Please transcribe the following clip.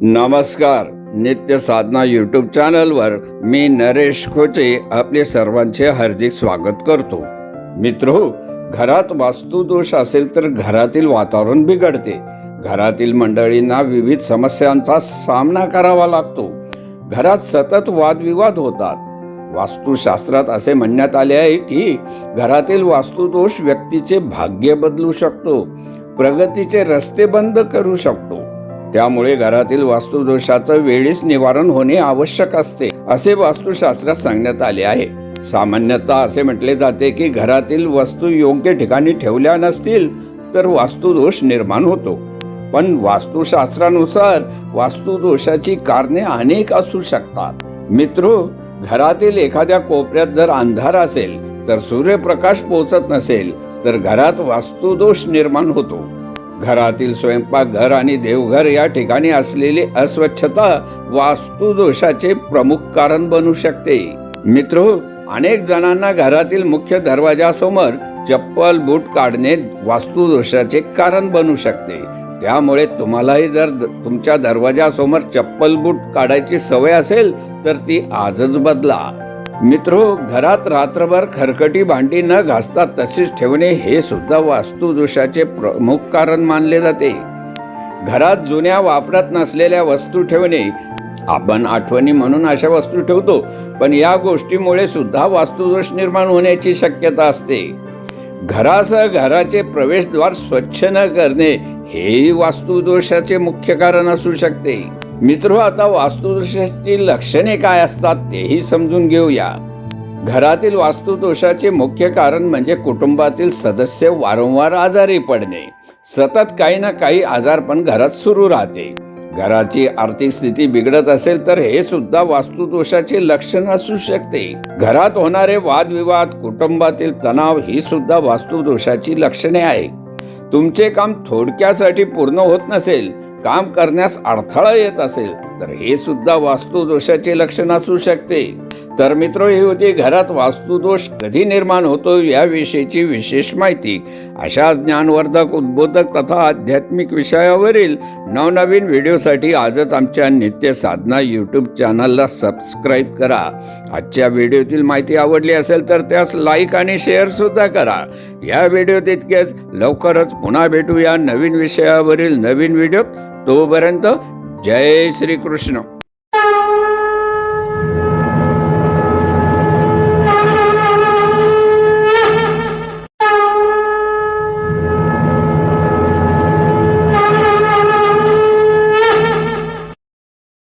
नमस्कार. नित्य साधना यूट्यूब चॅनलवर मी नरेश खोचे आपले सर्वांचे हार्दिक स्वागत करतो. मित्र घरात वास्तुदोष असेल तर घरातील वातावरण बिघडते. घरातील मंडळींना विविध समस्यांचा सामना करावा लागतो. घरात सतत वादविवाद होतात. वास्तुशास्त्रात असे म्हणण्यात आले आहे की घरातील वास्तुदोष व्यक्तीचे भाग्य बदलू शकतो. प्रगतीचे रस्ते बंद करू शकतो. त्यामुळे घरातील वास्तुदोषाचं वेळीच निवारण होणे आवश्यक असते असे वास्तुशास्त्रात सांगण्यात आले आहे. सामान्यतः असे म्हटले जाते की घरातील वस्तू योग्य ठिकाणी ठेवल्या नसतील तर वास्तुदोष निर्माण होतो. पण वास्तुशास्त्रानुसार वास्तुदोषाची कारणे अनेक असू शकतात. मित्रो घरातील एखाद्या कोपऱ्यात जर अंधार असेल तर सूर्यप्रकाश पोचत नसेल तर घरात वास्तुदोष निर्माण होतो. घरातील स्वयंपाकघर आणि देवघर या ठिकाणी असलेली अस्वच्छता वास्तुदोषाचे प्रमुख कारण बनू शकते. मित्र अनेक जणांना घरातील मुख्य दरवाजासमोर चप्पल बूट काढणे वास्तुदोषाचे कारण बनू शकते. त्यामुळे तुम्हालाही जर द- तुमच्या दरवाजासमोर चप्पल बूट काढायची सवय असेल तर ती आजच बदला. मित्रो घरात रात्रभर खरकटी भांडी न घासता तशीच ठेवणे हे सुद्धा वास्तुदोषाचे प्रमुख कारण मानले जाते. घरात जुन्या वापरत नसलेल्या वस्तू ठेवणे आपण आठवणी म्हणून अशा वस्तू ठेवतो पण या गोष्टीमुळे सुद्धा वास्तुदोष निर्माण होण्याची शक्यता असते. घरासह घराचे प्रवेशद्वार स्वच्छ न करणे हेही वास्तुदोषाचे मुख्य कारण असू शकते. मित्र आता वास्तुदोषाची लक्षणे काय असतात तेही समजून घेऊया. घरातील वास्तुदोषाचे मुख्य कारण म्हणजे कुटुंबातील सदस्य वारंवार आजारी पडणे. सतत काही ना काही आजारपण घरात सुरू राहते. घराची आर्थिक स्थिती बिघडत असेल तर हे सुद्धा वास्तुदोषाचे लक्षण असू शकते. घरात होणारे वादविवाद कुटुंबातील तणाव ही सुद्धा वास्तुदोषाची लक्षणे आहे तुमचे काम थोडक्यासाठी पूर्ण होत नसेल काम करण्यास अडथळा येत असेल तर हे सुद्धा वास्तुदोषाचे लक्षण असू शकते. तर मित्र हे होती घरात वास्तुदोष कधी निर्माण होतो याविषयीची विशेष माहिती. अशा ज्ञानवर्धक उद्बोधक तथा आध्यात्मिक विषयावरील नवनवीन व्हिडिओसाठी आजच आमच्या नित्य साधना यूट्यूब चॅनलला सबस्क्राईब करा. आजच्या व्हिडिओतील माहिती आवडली असेल तर त्यास लाईक आणि शेअर सुद्धा करा. या व्हिडिओत इतकेच लवकरच पुन्हा भेटूया नवीन विषयावरील नवीन व्हिडिओत. तोपर्यंत जय श्री कृष्ण